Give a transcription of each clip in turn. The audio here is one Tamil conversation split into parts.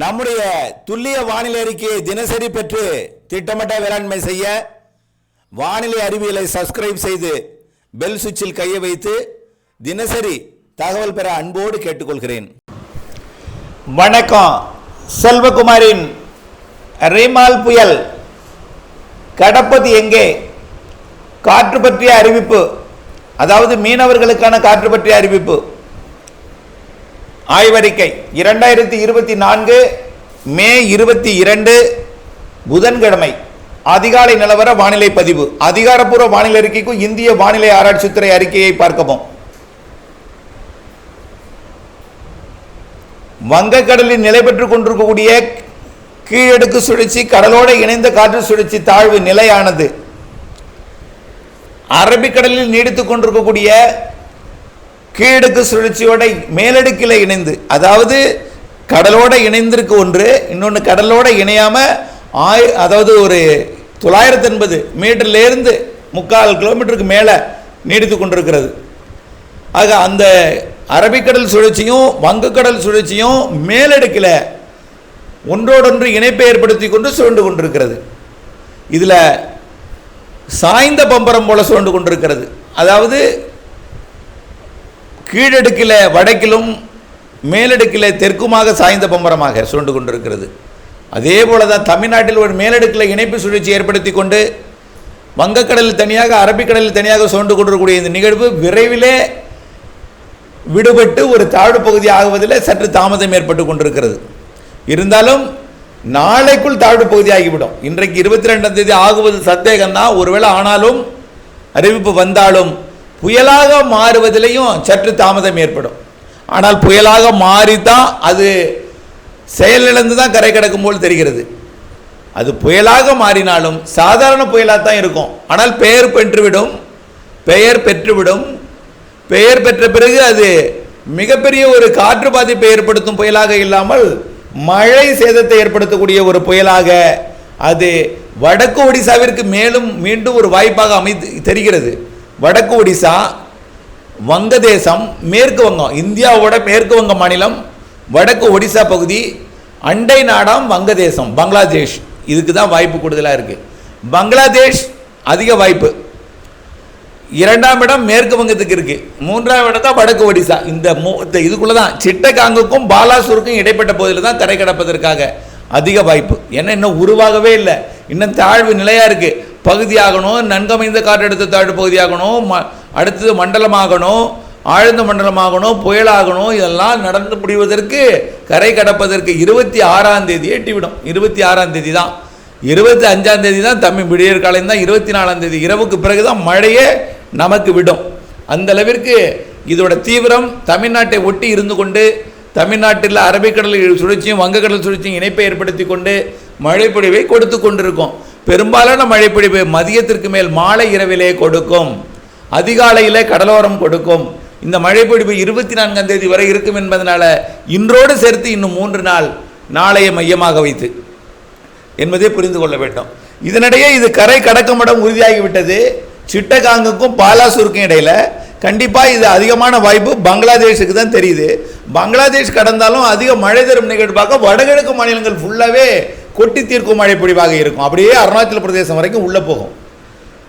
நம்முடைய துல்லிய வானிலை அறிக்கையை தினசரி பெற்று திட்டமிட்ட வேளாண்மை செய்ய வானிலை அறிவியலை சப்ஸ்கிரைப் செய்து பெல் சுவிட்சில் கையை வைத்து தினசரி தகவல் பெற அன்போடு கேட்டுக்கொள்கிறேன். வணக்கம். செல்வகுமாரின் ரீமால் புயல் கடப்பது எங்கே? காற்று பற்றிய அறிவிப்பு அதாவது மீனவர்களுக்கான காற்று பற்றிய அறிவிப்பு. ஆய்வறிக்கை. இரண்டாயிரத்தி இருபத்தி நான்கு மே இருபத்தி இரண்டு புதன்கிழமை. அதிகாலை நிலவர வானிலை பதிவு. அதிகாரப்பூர்வ வானிலை அறிக்கைக்கும் இந்திய வானிலை ஆராய்ச்சித்துறை அறிக்கையை பார்க்கவும். வங்கக்கடலில் நிலை பெற்றுக் கொண்டிருக்கக்கூடிய கீழடுக்கு சுழற்சி கடலோடு இணைந்த காற்று சுழற்சி தாழ்வு நிலையானது. அரபிக்கடலில் நீடித்துக் கொண்டிருக்கக்கூடிய கீழடுக்கு சுழற்சியோட மேலடுக்கில் இணைந்து அதாவது கடலோட இணைந்திருக்கு ஒன்று இன்னொன்று கடலோட இணையாம ஆய் அதாவது ஒரு தொள்ளாயிரத்தி எண்பது மீட்டர்லேருந்து முக்கால் கிலோமீட்டருக்கு மேலே நீடித்து கொண்டிருக்கிறது. ஆக அந்த அரபிக்கடல் சுழற்சியும் வங்கக்கடல் சுழற்சியும் மேலடுக்கில் ஒன்றோடொன்று இணைப்பை ஏற்படுத்தி கொண்டு சுழண்டு கொண்டிருக்கிறது. இதில் சாய்ந்த பம்பரம் போல சுழண்டு கொண்டிருக்கிறது. அதாவது கீழடுக்கில் வடக்கிலும் மேலடுக்கில் தெற்குமாக சாய்ந்த பம்பரமாக சுழண்டு கொண்டிருக்கிறது. அதே போல தான் தமிழ்நாட்டில் ஒரு மேலடுக்கில் இணைப்பு சுழற்சி ஏற்படுத்தி கொண்டு வங்கக்கடலில் தனியாக அரபிக்கடலில் தனியாக சுழண்டு கொண்டிருக்கக்கூடிய இந்த நிகழ்வு விரைவிலே விடுபட்டு ஒரு தாழ்வு பகுதி ஆகுவதில் சற்று தாமதம் ஏற்பட்டு கொண்டிருக்கிறது. இருந்தாலும் நாளைக்குள் தாழ்வு பகுதி ஆகிவிடும். இன்றைக்கு இருபத்தி ரெண்டாம் தேதி ஆகுவது சந்தேகம்தான். ஒருவேளை ஆனாலும் அறிவிப்பு வந்தாலும் புயலாக மாறுவதிலையும் சற்று தாமதம் ஏற்படும். ஆனால் புயலாக மாறி தான் அது செயலிழந்து தான் கரை கிடக்கும் போல் தெரிகிறது. அது புயலாக மாறினாலும் சாதாரண புயலாக தான் இருக்கும். ஆனால் பெயர் பெற்றுவிடும் பெயர் பெற்றுவிடும். பெயர் பெற்ற பிறகு அது மிகப்பெரிய ஒரு காற்று பாதிப்பை ஏற்படுத்தும் புயலாக இல்லாமல் மழை சேதத்தை ஏற்படுத்தக்கூடிய ஒரு புயலாக அது வடக்கு ஒடிசாவிற்கு மேலும் மீண்டும் ஒரு வாய்ப்பாக அமை தெரிகிறது. வடக்கு ஒடிசா வங்கதேசம் மேற்கு வங்கம் இந்தியாவோட மேற்கு வங்க மாநிலம் வடக்கு ஒடிசா பகுதி அண்டை நாடாம் வங்கதேசம் பங்களாதேஷ். இதுக்கு தான் வாய்ப்பு கூடுதலாக இருக்குது பங்களாதேஷ் அதிக வாய்ப்பு. இரண்டாம் இடம் மேற்கு வங்கத்துக்கு இருக்குது மூன்றாம் இடம் தான் வடக்கு ஒடிசா. இந்த மூ இந்த இதுக்குள்ளே தான் சிட்டகாங்குக்கும் பாலாசூருக்கும் இடைப்பட்ட பகுதியில் தான் தரை கடப்பதற்காக அதிக வாய்ப்பு. ஏன்னா இன்னும் உருவாகவே இல்லை. இன்னும் தாழ்வு நிலையாக இருக்குது பகுதியாகணும் நன்கமைந்த காற்றழுத்த தாழ்வு பகுதியாகணும் ம அடுத்தது மண்டலமாகணும் ஆழ்ந்த மண்டலமாகணும் புயலாகணும் இதெல்லாம் நடந்து முடிவதற்கு கரை கடப்பதற்கு இருபத்தி ஆறாம் தேதி எட்டிவிடும். இருபத்தி ஆறாம் தேதி தான் இருபத்தி அஞ்சாம் தேதி தான் தமிழ் விடியற் காலையும் தான் இருபத்தி நாலாம் தேதி. இரவுக்கு பிறகு தான் மழையே நமக்கு விடும். அந்த அளவிற்கு இதோட தீவிரம் தமிழ்நாட்டை ஒட்டி இருந்து கொண்டு தமிழ்நாட்டில் அரபிக்கடல் சுழற்சியும் வங்கக்கடல் சுழற்சியும் இணைப்பை ஏற்படுத்தி கொண்டு மழைப்பொழிவை கொடுத்து கொண்டிருக்கோம். பெரும்பாலான மழைப்பொழிவு மதியத்திற்கு மேல் மாலை இரவிலே கொடுக்கும். அதிகாலையிலே கடலோரம் கொடுக்கும். இந்த மழைப்பொழிவு இருபத்தி நான்காம் தேதி வரை இருக்கும் என்பதனால் இன்றோடு சேர்த்து இன்னும் மூன்று நாள் நாளைய மையமாக வைத்து என்பதை புரிந்து கொள்ள வேண்டும். இதனிடையே இது கரை கடக்கும் இடம் உறுதியாகிவிட்டது. சிட்டகாங்குக்கும் பாலாசூருக்கும் இடையில் கண்டிப்பாக இது அதிகமான வாய்ப்பு பங்களாதேஷுக்கு தான் தெரியுது. பங்களாதேஷ் கடந்தாலும் அதிக மழை தரும் நிகழ்வாக வடகிழக்கு மாநிலங்கள் ஃபுல்லாகவே கொட்டி தீர்க்கும் மழை பொழிவாக இருக்கும். அப்படியே அருணாச்சல பிரதேசம் வரைக்கும் உள்ளே போகும்.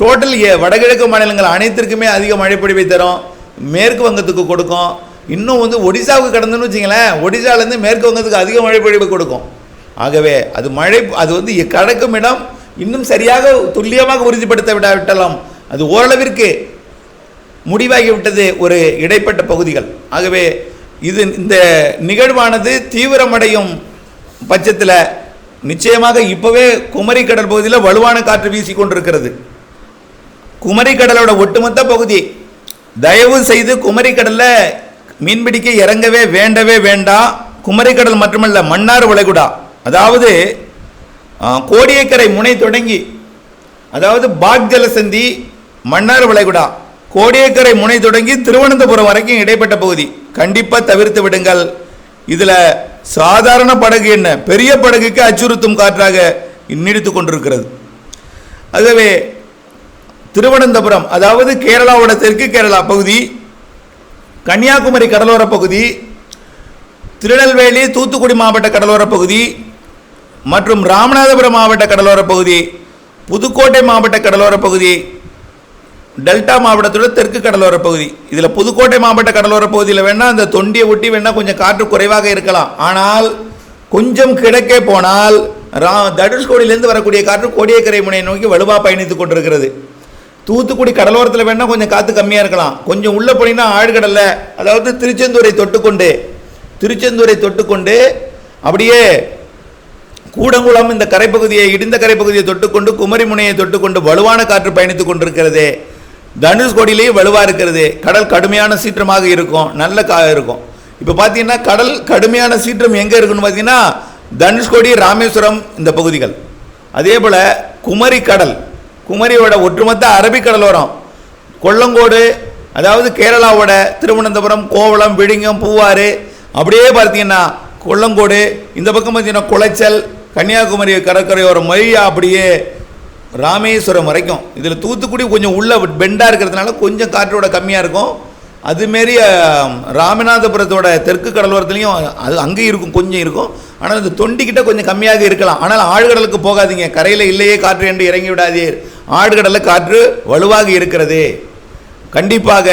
டோட்டல் வடகிழக்கு மாநிலங்கள் அனைத்திற்குமே அதிக மழைப்பொழிவை தரும். மேற்கு வங்கத்துக்கு கொடுக்கும். இன்னும் வந்து ஒடிசாவுக்கு கடந்துன்னு வச்சிங்களேன் ஒடிசாலேருந்து மேற்கு வங்கத்துக்கு அதிக மழைப்பொழிவு கொடுக்கும். ஆகவே அது மழை அது வந்து கடக்கும் இடம் இன்னும் சரியாக துல்லியமாக உறுதிப்படுத்த விடாவிட்டாலும் அது ஓரளவிற்கு முடிவாகிவிட்டது ஒரு இடைப்பட்ட பகுதிகள். ஆகவே இது இந்த நிகழ்வானது தீவிரமடையும் பட்சத்தில் நிச்சயமாக இப்போவே குமரி கடல் பகுதியில் வலுவான காற்று வீசி கொண்டிருக்கிறது குமரி கடலோட ஒட்டுமொத்த பகுதி தயவு செய்து குமரி கடலில் மீன்பிடிக்க இறங்கவே வேண்டவே வேண்டாம் குமரி கடல் மட்டுமல்ல மன்னார் வளைகுடா. அதாவது கோடியக்கரை முனை தொடங்கி அதாவது பாக் ஜலசந்தி மன்னார் வளைகுடா. கோடியக்கரை முனை தொடங்கி திருவனந்தபுரம் வரைக்கும் இடைப்பட்ட பகுதி. கண்டிப்பாக தவிர்த்து விடுங்கள். இதில் சாதாரண படகு என்ன? பெரிய படகுக்கு அச்சுறுத்தும் காற்றாக நீடித்து கொண்டிருக்கிறது. ஆகவே திருவனந்தபுரம் அதாவது கேரளாவோட தெற்கு கேரளா பகுதி கன்னியாகுமரி கடலோர பகுதி திருநெல்வேலி தூத்துக்குடி மாவட்ட கடலோரப் பகுதி மற்றும் ராமநாதபுரம் மாவட்ட கடலோரப் பகுதி புதுக்கோட்டை மாவட்ட கடலோரப் பகுதி டெல்டா மாவட்டத்தோட தெற்கு கடலோரப் பகுதி. இதில் புதுக்கோட்டை மாவட்ட கடலோர பகுதியில் வேணால் அந்த தொண்டியை ஒட்டி வேணால் கொஞ்சம் காற்று குறைவாக இருக்கலாம். ஆனால் கொஞ்சம் கிழக்கே போனால் ரா தடுஷ்கோடியிலேருந்து வரக்கூடிய காற்று கோடியக்கரை முனையை நோக்கி வலுவாக பயணித்துக் கொண்டிருக்கிறது. தூத்துக்குடி கடலோரத்தில் வேணால் கொஞ்சம் காற்று கம்மியாக இருக்கலாம். கொஞ்சம் உள்ளே போனீங்கன்னா ஆழ்கடலில் அதாவது திருச்செந்தூரை தொட்டுக்கொண்டு திருச்செந்தூரை தொட்டுக்கொண்டு அப்படியே கூடங்குளம் இந்த கரைப்பகுதியை இடிந்த கரைப்பகுதியை தொட்டுக்கொண்டு குமரி முனையை தொட்டுக்கொண்டு வலுவான காற்று பயணித்துக் கொண்டிருக்கிறது. தனுஷ்கோடியிலேயே வலுவாக இருக்கிறது. கடல் கடுமையான சீற்றமாக இருக்கும். நல்ல கா இருக்கும். இப்போ பார்த்தீங்கன்னா கடல் கடுமையான சீற்றம் எங்கே இருக்குன்னு பார்த்தீங்கன்னா தனுஷ்கோடி ராமேஸ்வரம் இந்த பகுதிகள். அதே போல் குமரி கடல். குமரியோட ஒட்டுமொத்த அரபிக்கடலோரம் கொல்லங்கோடு அதாவது கேரளாவோட திருவனந்தபுரம் கோவளம் விழிங்கம் பூவாறு அப்படியே பார்த்தீங்கன்னா கொல்லங்கோடு இந்த பக்கம் பார்த்தீங்கன்னா குளைச்சல் கன்னியாகுமரி கடற்கரையோரம் மொழியாக அப்படியே ராமேஸ்வரம் வரைக்கும். இதில் தூத்துக்குடி கொஞ்சம் உள்ள பெண்டாக இருக்கிறதுனால கொஞ்சம் காற்றோட கம்மியாக இருக்கும். அதுமாரி ராமநாதபுரத்தோட தெற்கு கடலோரத்துலேயும் அது அங்கேயும் இருக்கும் கொஞ்சம் இருக்கும். ஆனால் இந்த தொண்டிக்கிட்ட கொஞ்சம் கம்மியாக இருக்கலாம். ஆனால் ஆழ்கடலுக்கு போகாதீங்க. கரையில் இல்லையே காற்று என்று இறங்கி விடாதீர். ஆழ்கடலில் காற்று வலுவாக இருக்கிறது. கண்டிப்பாக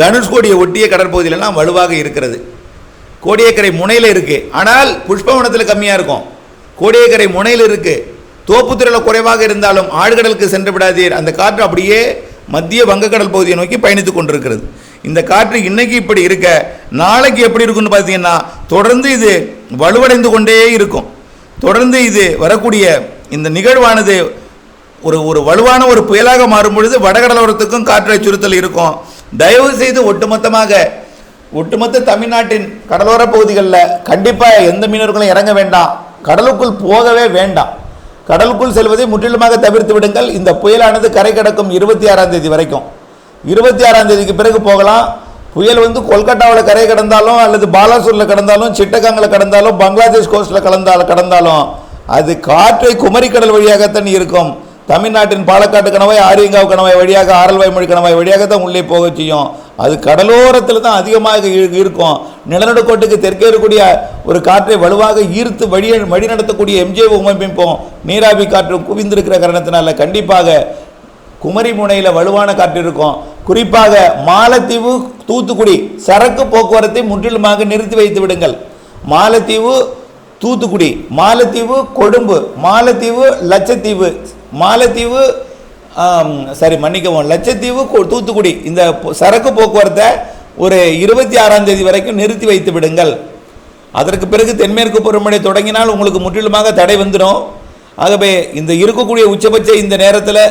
தனுஷ்கோடியை ஒட்டிய கடற்பகுதியிலலாம் வலுவாக இருக்கிறது. கோடியக்கரை முனையில் இருக்குது ஆனால் புஷ்பவனத்தில் கம்மியாக இருக்கும். கோடியக்கரை முனையில் இருக்குது தோப்புத்துறையில் குறைவாக இருந்தாலும் ஆழ்கடலுக்கு சென்று விடாதீர். அந்த காற்று அப்படியே மத்திய வங்கக்கடல் பகுதியை நோக்கி பயணித்து கொண்டிருக்கிறது. இந்த காற்று இன்னைக்கு இப்படி இருக்க நாளைக்கு எப்படி இருக்குன்னு பார்த்தீங்கன்னா தொடர்ந்து இது வலுவடைந்து கொண்டே இருக்கும். தொடர்ந்து இது வரக்கூடிய இந்த நிகழ்வானது ஒரு ஒரு வலுவான ஒரு புயலாக மாறும் பொழுது வடகடலோரத்துக்கும் காற்று அச்சுறுத்தல் இருக்கும். தயவு செய்து ஒட்டுமொத்தமாக ஒட்டுமொத்த தமிழ்நாட்டின் கடலோர பகுதிகளில் கண்டிப்பாக எந்த மீனவர்களும் இறங்க வேண்டாம். கடலுக்குள் போகவே வேண்டாம். கடலுக்குள் செல்வதை முற்றிலுமாக தவிர்த்து விடுங்கள். இந்த புயலானது கரை கடக்கும் இருபத்தி ஆறாம் தேதி வரைக்கும். இருபத்தி ஆறாம் தேதிக்கு பிறகு போகலாம். புயல் வந்து கொல்கட்டாவில் கரை கடந்தாலும் அல்லது பாலாசூரில் கடந்தாலும் சிட்டகாங்கில் கடந்தாலும் பங்களாதேஷ் கோஸ்டில் கலந்தால் கடந்தாலும் அது காற்றை குமரிக்கடல் வழியாகத்தான் இருக்கும். தமிழ்நாட்டின் பாலக்காட்டு கணவாய் ஆரியங்காவ் கணவாய் வழியாக ஆரல்வாய் மொழி கணவாய் வழியாக தான் உள்ளே போக செய்யும். அது கடலோரத்தில் தான் அதிகமாக இரு- இருக்கும். நிலநடுக்கோட்டுக்கு தெற்கே இருக்கக்கூடிய ஒரு காற்றை வலுவாக ஈர்த்து வழி வழி நடத்தக்கூடிய எம்ஜே உமைப்பிப்போம் நீராவி காற்று குவிந்திருக்கிற காரணத்தினால கண்டிப்பாக குமரி முனையில் வலுவான காற்று இருக்கும். குறிப்பாக மாலத்தீவு தூத்துக்குடி சரக்கு போக்குவரத்தை முற்றிலுமாக நிறுத்தி வைத்து விடுங்கள். மாலத்தீவு தூத்துக்குடி மாலத்தீவு கொழும்பு மாலத்தீவு லட்சத்தீவு மாலத்தீவு சரி மன்னிக்கவும். லட்சத்தீவு தூத்துக்குடி. இந்த சரக்கு போக்குவரத்தை ஒரு இருபத்தி ஆறாம் தேதி வரைக்கும் நிறுத்தி வைத்து விடுங்கள். அதற்கு பிறகு தென்மேற்கு பருவமழை தொடங்கினால் உங்களுக்கு முற்றிலுமாக தடை வந்துடும். ஆகவே இந்த இருக்கக்கூடிய உச்சபட்ச இந்த நேரத்தில்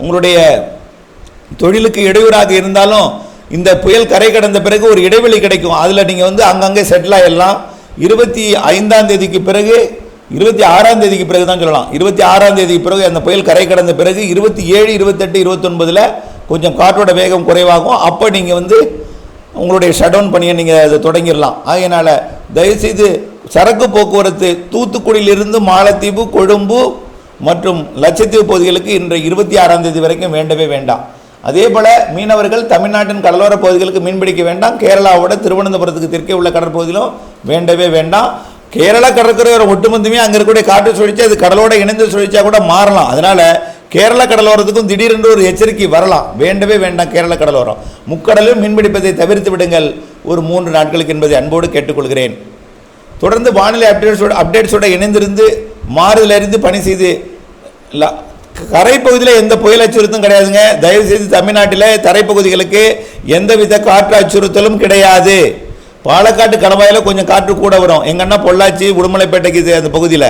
உங்களுடைய தொழிலுக்கு இடையூறாக இருந்தாலும் இந்த புயல் கரை கடந்த பிறகு ஒரு இடைவெளி கிடைக்கும். அதில் நீங்கள் வந்து அங்கங்கே செட்டில் ஆகிடலாம் இருபத்தி ஐந்தாம் தேதிக்கு பிறகு இருபத்தி ஆறாம் தேதிக்கு பிறகு தான் சொல்லலாம். இருபத்தி ஆறாம் தேதிக்கு பிறகு அந்த புயல் கரை கடந்த பிறகு இருபத்தி ஏழு இருபத்தெட்டு இருபத்தொன்பதில் கொஞ்சம் காற்றோட வேகம் குறைவாகும். அப்போ நீங்கள் வந்து உங்களுடைய ஷட் டவுன் பணியை நீங்கள் அதை தொடங்கிடலாம். ஆகையினால் தயவுசெய்து சரக்கு போக்குவரத்து தூத்துக்குடியிலிருந்து மாலத்தீவு கொழும்பு மற்றும் லட்சத்தீவு பகுதிகளுக்கு இன்று இருபத்தி ஆறாம் தேதி வரைக்கும் வேண்டவே வேண்டாம். அதே போல் மீனவர்கள் தமிழ்நாட்டின் கடலோர பகுதிகளுக்கு மீன்பிடிக்க வேண்டாம். கேரளாவோட திருவனந்தபுரத்துக்கு தெற்கே உள்ள கடற்பகுதியிலும் வேண்டவே வேண்டாம். கேரளா கடற்கரையோரம் ஒட்டுமொத்தமே அங்கே இருக்கக்கூடிய காற்று சுழற்சி அது கடலோட இணைந்து சுழிச்சா கூட மாறலாம். அதனால கேரள கடலோரத்துக்கும் திடீரென்று ஒரு எச்சரிக்கை வரலாம். வேண்டவே வேண்டாம் கேரள கடலோரம். முக்கடலும் மீன்பிடிப்பதை தவிர்த்து விடுங்கள். ஒரு மூன்று நாட்களுக்கு என்பதை அன்போடு கேட்டுக்கொள்கிறேன். தொடர்ந்து வானிலை அப்டேட்ஸோட அப்டேட்ஸோட இணைந்திருந்து மாறுதல் அறிந்து பணி செய்து கரைப்பகுதியில் எந்த புயல் அச்சுறுத்தும் கிடையாதுங்க. தயவுசெய்து தமிழ்நாட்டில் தரைப்பகுதிகளுக்கு எந்தவித காற்று அச்சுறுத்தலும் கிடையாது. பாலக்காட்டு கணவாயில் கொஞ்சம் காற்று கூட வரும். எங்கன்னா பொள்ளாச்சி உடுமலைப்பேட்டைக்கு இது அந்த பகுதியில்.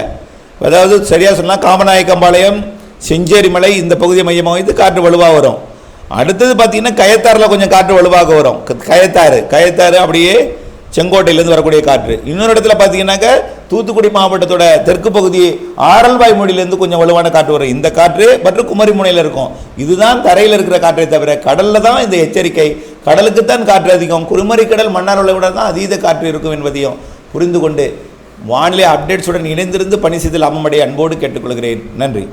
அதாவது சரியாக சொன்னால் காமநாயக்கம்பாளையம் செஞ்சேரிமலை இந்த பகுதியை மையமாக வைத்து காற்று வலுவாக வரும். அடுத்தது பார்த்தீங்கன்னா கயத்தாறில் கொஞ்சம் காற்று வலுவாக வரும். கயத்தாறு கயத்தாறு அப்படியே செங்கோட்டையிலேருந்து வரக்கூடிய காற்று. இன்னொரு இடத்துல பார்த்தீங்கன்னாக்க தூத்துக்குடி மாவட்டத்தோட தெற்கு பகுதி ஆரல்வாய் மொழியிலேருந்து கொஞ்சம் வலுவான காற்று வரும். இந்த காற்று மற்றும் குமரி முனையில் இருக்கும். இதுதான் தரையில் இருக்கிற காற்றை தவிர கடலில் தான் இந்த எச்சரிக்கை கடலுக்குத்தான் காற்று அதிகம். குறுமறி கடல் மன்னார் விட தான் அதீத காற்று இருக்கும் என்பதையும் புரிந்து கொண்டு வானிலை அப்டேட்ஸுடன் இணைந்திருந்து பணி செய்தல் அம்மடைய அன்போடு கேட்டுக்கொள்கிறேன். நன்றி.